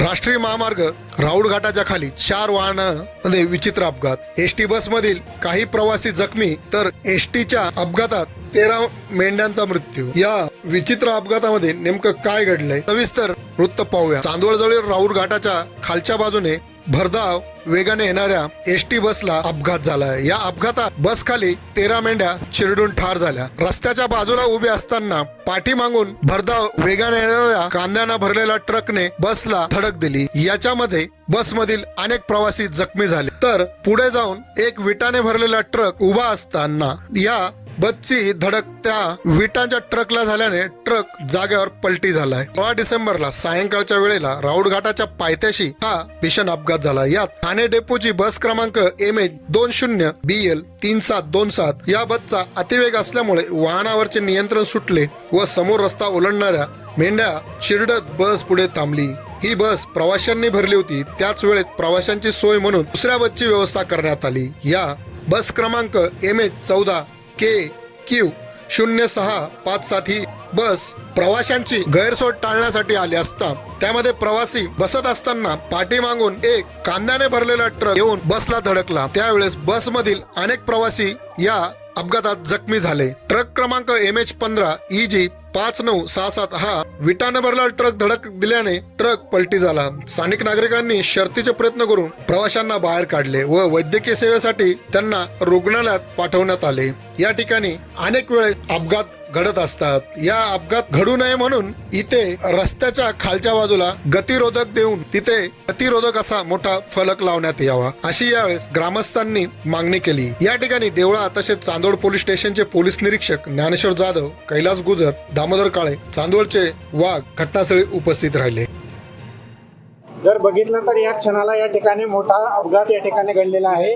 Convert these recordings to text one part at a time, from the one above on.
राष्ट्रीय महामार्ग राऊड घाटाच्या खाली चार वाहनांमध्ये विचित्र अपघात. एस टी बस मधील काही प्रवासी जखमी तर एस टीच्या अपघातात तेरा मेंढ्यांचा मृत्यू. या विचित्र अपघातामध्ये नेमकं काय घडलंय? सविस्तर वृत्त पाहूया. चांदवडजवळील राऊळ घाटाच्या खालच्या बाजूने भरधाव वेगाने येणाऱ्या एस टी बसला अपघात झाला या अपघातात बस खाली तेरा मेंढ्या चिरडून ठार झाल्या. रस्त्याच्या बाजूला उभे असताना पाठीमागून भरधाव वेगाने येणाऱ्या कांद्याना भरलेल्या ट्रकने बसला धडक दिली. याच्यामध्ये बसमधील अनेक प्रवासी जखमी झाले. तर पुढे जाऊन एक विटाने भरलेला ट्रक उभा असताना या बसची ही धडक त्या विटांच्या ट्रकला झाल्याने ट्रक जागेवर पलटी झालाय. सोळा डिसेंबरला सायंकाळच्या वेळेला राऊड घाटाच्या पायथ्याशी हा भीषण अपघात झाला. यात ठाणे डेपोची बस क्रमांक एम एच दोन शून्य बी एल तीन सात दोन सात या बसचा अतिवेग असल्यामुळे वाहनावरचे नियंत्रण सुटले व समोर रस्ता ओलांडणाऱ्या मेंढ्या शिरडत बस पुढे थांबली. ही बस प्रवाशांनी भरली होती. त्याच वेळेत प्रवाशांची सोय म्हणून दुसऱ्या बसची व्यवस्था करण्यात आली. या बस क्रमांक एम एच चौदा के क्यू शून्य सहा पाच सात ही बस प्रवाशांची गैरसोय टाळण्यासाठी आली असता. त्यामध्ये प्रवासी बसत असताना पाठीमागून एक कांद्याने भरलेला ट्रक येऊन बसला धडकला. त्यावेळेस बसमधील अनेक प्रवासी या अपघातात जखमी झाले. ट्रक क्रमांक एम एच पंधरा ई जी पाच नऊ सहा सात हा. विटा भरला ट्रक धडक दिल्याने ट्रक पलटी झाला. स्थानिक नागरिकांनी शर्तीचे प्रयत्न करून प्रवाशांना बाहेर काढले व वैद्यकीय सेवेसाठी त्यांना रुग्णालयात पाठवण्यात आले. या ठिकाणी अनेक वेळेस अपघात घडत असतात. या अपघात घडू नये म्हणून इथे रस्त्याच्या खालच्या बाजूला गतिरोधक देऊन तिथे गतिरोधक असा मोठा फलक लावण्यात यावा. अशी यावेळेस ग्रामस्थांनी मागणी केली. या ठिकाणी देवळा तसेच चांदोड पोलीस स्टेशनचे पोलीस निरीक्षक ज्ञानेश्वर जाधव कैलास गुजर दामोदर काळे चांदोडचे वाघ घटनास्थळी उपस्थित राहिले. जर बघितलं तर या क्षणाला या ठिकाणी मोठा अपघात या ठिकाणी घडलेला आहे.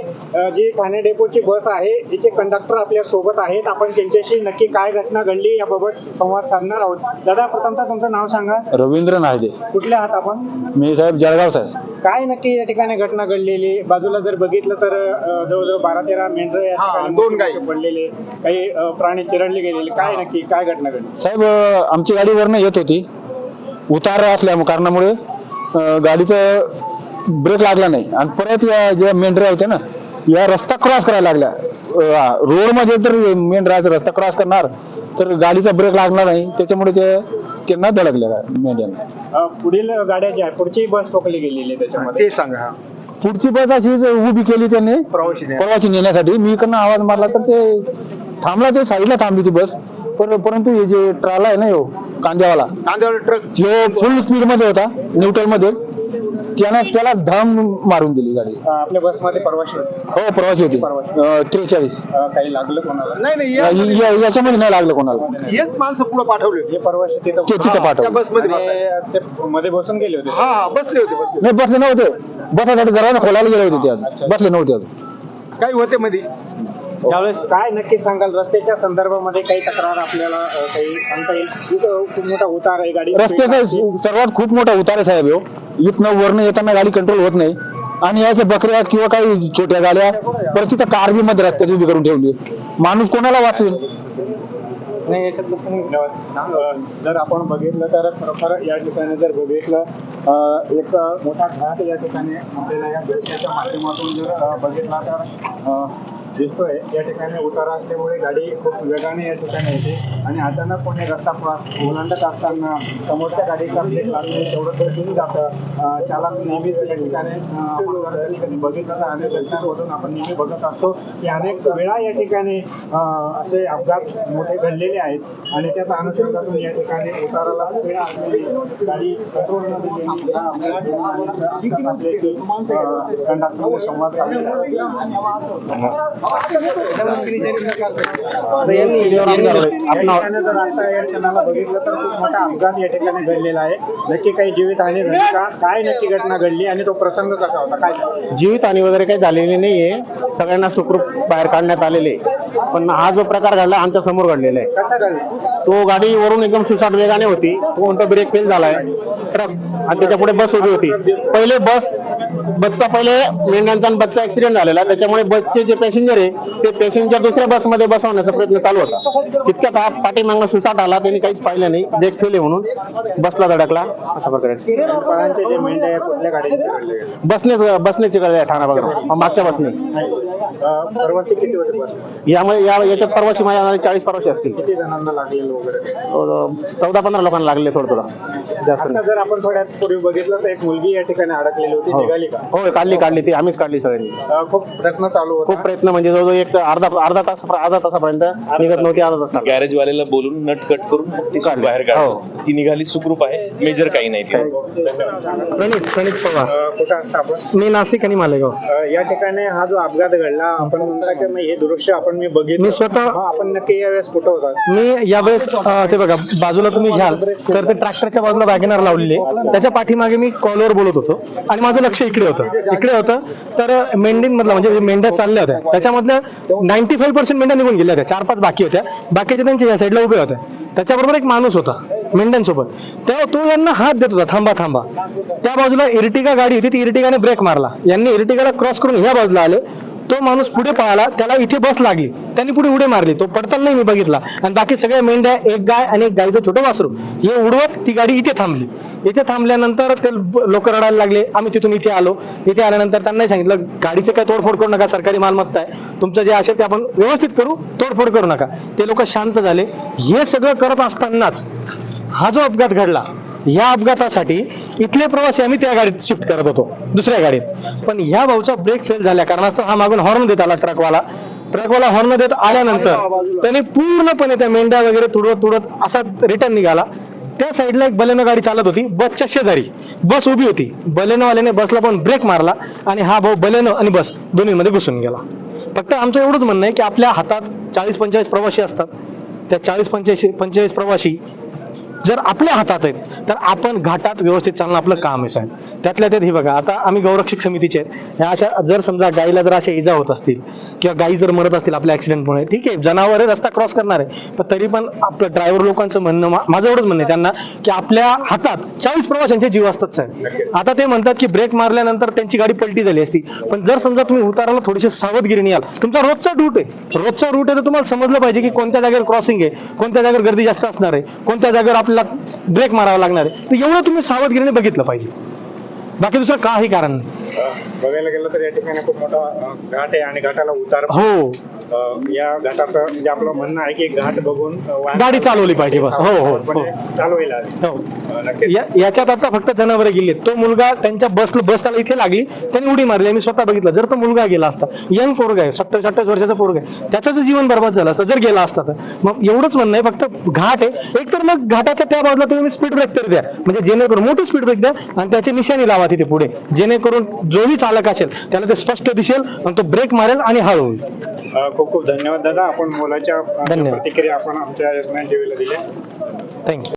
जी ठाणे डेपोची बस आहे जिचे कंडक्टर आपल्यासोबत आहेत. आपण त्यांच्याशी नक्की काय घटना घडली याबाबत संवाद साधणार आहोत. दादा प्रथमतः तुमचं नाव सांगा. रवींद्र नायदे कुठले आहात आपण? मी साहेब जळगाव साहेब. काय नक्की या ठिकाणी घटना घडलेली? बाजूला जर बघितलं तर जवळजवळ बारा तेरा मेंढर या ठिकाणी दोन गाई पडलेले काही प्राणी चिरडले गेलेले. काय नक्की काय घटना घडली? साहेब आमची गाडी वरनं येत होती. उतार असल्या कारणामुळे गाडीचं ब्रेक लागला नाही. आणि परत या ज्या मेंढऱ्या होत्या ना या रस्ता क्रॉस करायला लागल्या. रोडमध्ये तर मेंढराचा रस्ता क्रॉस करणार तर गाडीचा ब्रेक लागणार नाही. त्याच्यामुळे ते त्यांना धडकल्या मेंढ्यांना पुढील गाड्या ज्या पुढची बस ठोकली गेलेली त्याच्यामध्ये. सांगा. पुढची बस अशी उभी केली त्यांनी प्रवासी प्रवासी नेण्यासाठी. मी इकडनं आवाज मारला तर ते थांबला ते साईडला थांबली ती बस. पर परंतु हे जे ट्राला आहे ना यो कांद्यावाला कांद्यावर ट्रक जो फुल स्पीडमध्ये होता न्यूट्रलमध्ये. त्यानं त्याला धम मारून दिली गाडी. अ, आपल्या बसमध्ये प्रवासी होते. हो प्रवासी होती. त्रेचाळीस. अ, काही लागलं कोणाला? नाही नाही या- या- या- याच्यामध्ये नाही लागलं कोणाला. हेच माणसं पुढे पाठवले हे प्रवासी तिथं ते तिथं त्या पाठवलं. बसमध्ये आणि बसायला. ते मध्ये बसून गेले होते. हा हा बसले होते बसले नाही बसले नव्हते. बसासाठी दरवाजा खोलायला गेले होते ते आज. बसले नव्हते काही होते मध्ये. त्यावेळेस काय नक्की सांगाल? रस्त्याच्या संदर्भामध्ये काही तक्रार आपल्याला अ, काही सांगता येईल? इथं खूप मोठा उतार आहे गाडी. रस्त्याचा सर्वात खूप मोठा उतार आहे साहेब ह्यो. इथनं वरनं येताना गाडी कंट्रोल होत नाही. आणि याच्या बकऱ्या किंवा काही छोट्या गाड्या परत तिथं कार बी मध्ये रस्त्यात उभी करून ठेवली. माणूस कोणाला वाचवेल? नाही याच्यातलं पण, अ, जर आपण बघितलं तर खरोखर या ठिकाणी जर बघितलं अ, एक मोठा घाट या ठिकाणी आपल्याला या दृश्याच्या माध्यमातून जर अ, बघितला तर अ, दिसतोय या ठिकाणी उतारा असल्यामुळे गाडी खूप वेगाने या ठिकाणी येते आणि अचानक कोणी रस्ता ओलांडत असताना समोरच्या गाडीचा ब्रेक लागणे तेवढं तर होऊन जातं चालक नेहमीच या ठिकाणी आपण कधी बघितलं तर अनेक घटनांमधून आपण नेहमी बघत असतो की अनेक वेळा या ठिकाणी असे अपघात मोठे घडलेले आहेत आणि त्याचा अनुषंगातून या ठिकाणी उताराला स्पीड असलेली गाडी कंट्रोल न दिलेली संवाद साधलेला बघितलं तर खूप मोठा अपघात या ठिकाणी घडलेला आहे नक्की काही जीवितहानी झाली का काय नक्की घटना घडली आणि तो प्रसंग कसा होता काय सांगाल? जीवितहानी वगैरे काही झालेली नाहीये. सगळ्यांना सुखरूप बाहेर काढण्यात आलेले. पण हा जो प्रकार घडला आमच्यासमोर घडलेला आहे. कसा घडला? तो गाडी वरून एकदम सुसाट वेगाने होती. तो म्हणतो ब्रेक फेल झालाय. ट्रक आणि त्याच्या पुढे बस उभी होती. पहिले बस बसचा पहिले मेंढ्यांचा आणि बसचा ऍक्सिडेंट झालेला. त्याच्यामुळे बसचे जे पॅसेंजर आहे ते पॅसेंजर दुसऱ्या बसमध्ये बसवण्याचा प्रयत्न चालू होता. तितक्यात हा पाठीमागं सुसाट आला त्यांनी काहीच पाहिलं नाही. ब्रेक फेल म्हणून बसला धडकला अशा प्रकारे. बसनेच बसण्याची गरज आहे ठाणा भागात. मागच्या बसने. प्रवासी किती होते बस यामुळे या याच्यात परवाची माझ्या चाळीस परवाची असतील. किती जणांना लागलेलं वगैरे चौदा पंधरा लोकांना लागले थोडं थोडं. जास्त जर आपण थोड्यात पूर्वी बघितलं तर एक मुलगी या ठिकाणी अडकलेली होती निघाली. का हो काढली काढली. ती आम्हीच काढली सगळ्यांनी. अं, खूप प्रयत्न चालू खूप होता प्रयत्न म्हणजे जवळजवळ एक अर्धा अर्धा तास अर्धा तासापर्यंत निघत नव्हती अर्धा तास. गॅरेज वाल्याला बोलून नट कट करून ती काढली. बाहेर हो. ती निघाली सुखरूप आहे. मेजर काही नाही ती. प्रणित प्रणित पवार अं, कुठं असतं आपण? मी नाशिक आणि मालेगाव. अं, या ठिकाणी हा जो अपघात घडला आपण म्हणता की मी हे दृश्य आपण मी बघितलं. मी स्वतः- हा, आपण नक्की यावेळेस कुठं होता? मी यावेळेस अं, ते बघा बाजूला तुम्ही घ्याल. तर ते ट्रॅक्टरच्या बाजूला वॅगनर लावलेले त्याच्या पाठीमागे मी कॉलवर बोलत होतो. आणि माझं लक्ष इकडे होतं. इकडे होतं. तर मेंढींमधला म्हणजे मेंढ्या चालल्या होत्या त्याच्यामधल्या नाईन्टी फाईव्ह पर्सेंट मेंढ्या निघून गेल्या होत्या. चार पाच बाकी होत्या. बाकीच्या त्यांच्या या साईडला उभे होत्या त्याच्याबरोबर एक माणूस होता मेंढ्यांसोबत. तेव्हा तो यांना हात देत होता थांबा थांबा. त्या बाजूला इर्टिगा गाडी होती ती इर्टिगाने ब्रेक मारला. यांनी इर्टिगाला क्रॉस करून ह्या बाजूला आले. तो माणूस पुढे पळाला त्याला इथे बस लागली. त्यांनी पुढे उडे मारली. तो पडताल नाही मी बघितला. आणि बाकी सगळ्या मेंढ्या एक गाय आणि एक गायचं छोटं वासरू हे उडवत ती गाडी इथे थांबली. इथे थांबल्यानंतर ते लोक रडायला लागले. आम्ही तिथून इथे आलो. इथे आल्यानंतर त्यांनाही सांगितलं गाडीचं काय तोडफोड करू नका सरकारी मालमत्ता आहे तुमचं जे असेल ते आपण व्यवस्थित करू तोडफोड करू नका. ते लोक शांत झाले. हे सगळं करत असतानाच हा जो अपघात घडला या अपघातासाठी इथले प्रवासी आम्ही त्या गाडीत शिफ्ट करत होतो दुसऱ्या गाडीत. पण ह्या भाऊचा ब्रेक फेल झाल्या कारणास्तव हा मागून हॉर्न देत आला ट्रकवाला ट्रकवाला हॉर्न देत आल्यानंतर त्याने पूर्णपणे त्या मेंढ्या वगैरे तुडवत तुडवत असा रिटर्न निघाला. त्या साईडला एक बलेनो गाडी चालत होती बसच्या शेजारी. बस उभी होती. बलेनोवाल्याने बसला पण ब्रेक मारला आणि हा भाऊ बलेनो आणि बस दोन्हीमध्ये घुसून गेला. फक्त आमचं एवढंच म्हणणं आहे की आपल्या हातात चाळीस पंचेचाळीस प्रवासी असतात. त्या चाळीस पंचेचाळीस पंचेचाळीस प्रवासी जर आपल्या हातात आहेत तर आपण घाटात व्यवस्थित चालणं आपलं काम आहे साहेब. त्यातल्या त्यात हे बघा आता आम्ही गौरक्षक समितीचे आहेत. अशा जर समजा गाईला जर अशा इजा होत असतील किंवा गाई जर मरत असतील आपल्या ऍक्सिडेंटमुळे ठीक आहे जनावर रस्ता क्रॉस करणार आहे. पण तरी पण आपलं ड्रायव्हर लोकांचं म्हणणं माझं एवढंच म्हणणं आहे त्यांना की आपल्या हातात चाळीस प्रवाशांचे जीव असतात साहेब आता ते म्हणतात की ब्रेक मारल्यानंतर त्यांची गाडी पलटी झाली असती. पण जर समजा तुम्ही उताराला थोडीशी सावधगिरीने याल तुमचा रोजचा रूट आहे. रोजचा रूट आहे तर तुम्हाला समजलं पाहिजे की कोणत्या जागेवर क्रॉसिंग आहे कोणत्या जागेवर गर्दी जास्त असणार आहे कोणत्या जागेवर आपल्याला ब्रेक मारावा लागणार आहे. तर एवढं तुम्ही सावधगिरीने बघितलं पाहिजे. बाकी दुसरं काही कारण नाही. बघायला गेलं तर या ठिकाणी खूप मोठा घाट आहे आणि घाटाला उतार. हो. या घाटाचं म्हणजे आपलं म्हणणं आहे की घाट बघून वाहन- गाडी चालवली पाहिजे बस. हो, हो, हो. चालवायला हवी. हो. अं, नक्कीच. या- याच्यात आता फक्त जनावरे गेली तो मुलगा त्यांच्या बस बस त्याला इथे लागली त्यांनी उडी मारली. मी स्वतः बघितलं. जर तो मुलगा गेला असता यंग पोरग आहे सत्तर अठ्ठावीस वर्षाचा पोरग आहे त्याचं जर जीवन बर्बाद झालं असतं जर गेला असता तर मग एवढंच म्हणणं आहे फक्त घाट आहे. एक तर मग घाटाच्या त्या बाजूला तुम्ही स्पीड ब्रेक तर द्या. म्हणजे जेणेकरून मोठी स्पीड ब्रेक द्या आणि त्याची निशाणी लावा तिथे पुढे. जेणेकरून जोही चालक असेल त्याला ते स्पष्ट दिसेल आणि तो ब्रेक मारेल आणि हळू होईल. खूप खूप धन्यवाद दादा. आपण मुलाच्या धन्यवाद. प्रतिक्रिया आपण आमच्या एस टीव्हीला दिल्या थँक्यू